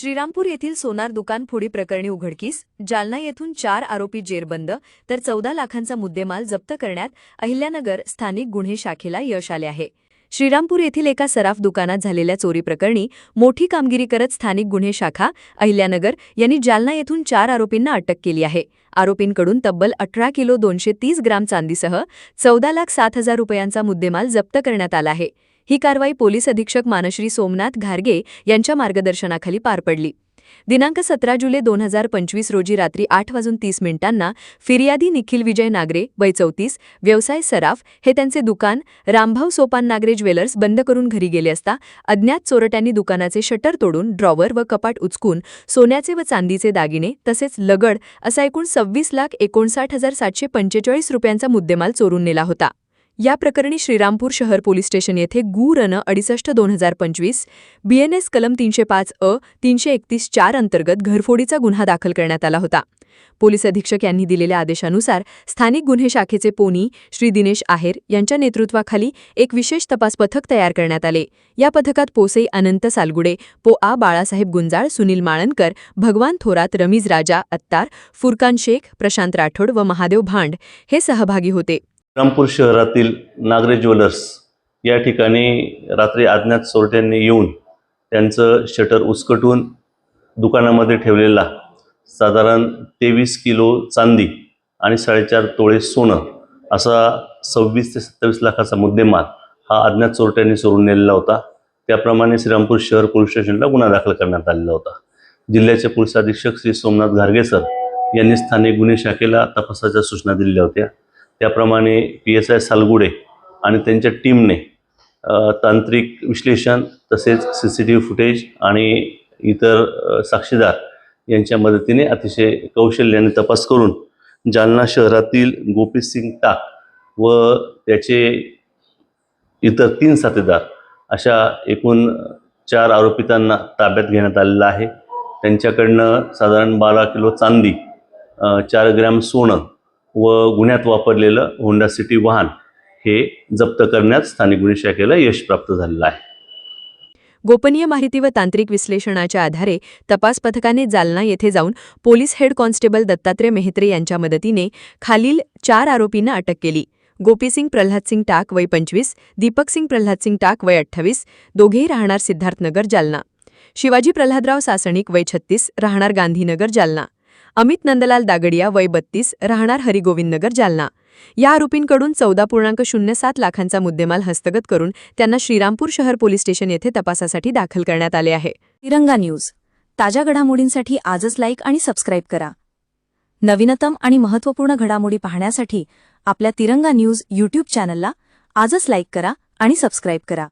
श्रीरामपूर येथील सोनार दुकान फोडी प्रकरणी उघडकीस जालना येथून चार आरोपी जेरबंद तर चौदा लाखांचा मुद्देमाल जप्त करण्यात अहिल्यानगर स्थानिक गुन्हे शाखेला यश आले आहे. श्रीरामपूर येथील एका सराफ दुकानात झालेल्या चोरी प्रकरणी मोठी कामगिरी करत स्थानिक गुन्हे शाखा अहिल्यानगर यांनी जालना येथून चार आरोपींना अटक केली आहे. आरोपींकडून तब्बल अठरा किलो दोनशे तीस ग्राम चांदीसह चौदा लाख सात हजार रुपयांचा मुद्देमाल जप्त करण्यात आला आहे. ही कारवाई पोलीस अधीक्षक मानश्री सोमनाथ घारगे यांच्या मार्गदर्शनाखाली पार पडली. दिनांक सतरा जुलै दोन हजार पंचवीस रोजी रात्री आठ वाजून तीस मिनिटांना फिर्यादी निखिल विजय नागरे वय चौतीस व्यवसाय सराफ हे त्यांचे दुकान रामभाऊ सोपान नागरे ज्वेलर्स बंद करून घरी गेले असता अज्ञात चोरट्यांनी दुकानाचे शटर तोडून ड्रॉवर व कपाट उचकून सोन्याचे व चांदीचे दागिने तसेच लगड असा एकूण सव्वीस लाख एकोणसाठ हजार सातशे पंचेचाळीस रुपयांचा मुद्देमाल चोरून नेला होता. या प्रकरणी श्रीरामपूर शहर पोलीस स्टेशन येथे गु रन अडीसष्ट दोन हजार पंचवीस बीएनएस कलम तीनशे पाच अ तीनशे एकतीस चार अंतर्गत घरफोडीचा गुन्हा दाखल करण्यात आला होता. पोलीस अधीक्षक यांनी दिलेल्या आदेशानुसार स्थानिक गुन्हे शाखेचे पोनी श्री दिनेश आहेर यांच्या नेतृत्वाखाली एक विशेष तपास पथक तयार करण्यात आले. या पथकात पोसई अनंत सालगुडे पो आ बाळासाहेब गुंजाळ सुनील माळणकर भगवान थोरात रमीज राजा अत्तार फुरकान शेख प्रशांत राठोड व महादेव भांड हे सहभागी होते. रामपूर शहरातील नागरे ज्वेलर्स या ठिकाणी रात्री अज्ञात चोरट्यांनी येऊन त्यांचं शटर उचकटून दुकानामध्ये ठेवलेला साधारण तेवीस किलो चांदी आणि साडेचार तोळे सोनं असा सव्वीस ते सत्तावीस लाखाचा मुद्देमाल हा अज्ञात चोरट्यांनी चोरून नेलेला होता. त्याप्रमाणे श्रीरामपूर शहर पोलीस स्टेशनला गुन्हा दाखल करण्यात आलेला होता. जिल्ह्याचे पोलीस अधीक्षक श्री सोमनाथ घारगे सर यांनी स्थानिक गुन्हे शाखेला तपासाच्या सूचना दिल्या होत्या. त्याप्रमाणे पी एस आय सालगुडे आणि त्यांच्या टीमने तांत्रिक विश्लेषण तसेच C C T V footage आणि इतर साक्षीदार यांच्या मदतीने अतिशय कौशल्याने तपास करून जालना शहरातील गोपी सिंग टाक व त्याचे इतर तीन साथीदार अशा एकूण चार आरोपितांना ताब्यात घेण्यात आलेलं आहे. त्यांच्याकडनं साधारण बारा किलो चांदी चार ग्रॅम सोनं व गुन्ह्यात वापरलेलं होंडा सिटी वाहन हे जप्त करण्यात स्थानिक गुन्हे शाखेला यश प्राप्त झालेलं आहे. गोपनीय माहिती व तांत्रिक विश्लेषणाच्या आधारे तपास पथकाने जालना येथे जाऊन police head constable Dattatray Mehtre यांच्या मदतीने खालील चार आरोपींना अटक केली. गोपीसिंग प्रल्हादसिंग टाक वय पंचवीस दीपकसिंग प्रल्हादसिंग टाक वय अठ्ठावीस दोघेही राहणार सिद्धार्थनगर जालना. शिवाजी प्रल्हादराव सासणिक वय छत्तीस राहणार गांधीनगर जालना. अमित नंदलाल दागडिया वय बत्तीस राहणार हरिगोविंदनगर जालना. या आरोपींकडून चौदा पूर्णांक शून्य सात लाखांचा मुद्देमाल हस्तगत करून त्यांना श्रीरामपूर शहर पोलीस स्टेशन येथे तपासासाठी दाखल करण्यात आले आहे. तिरंगा न्यूज. ताज्या घडामोडींसाठी आजच लाईक आणि सबस्क्राईब करा. नवीनतम आणि महत्त्वपूर्ण घडामोडी पाहण्यासाठी आपल्या तिरंगा न्यूज यूट्यूब चॅनलला आजच लाईक करा आणि सबस्क्राईब करा.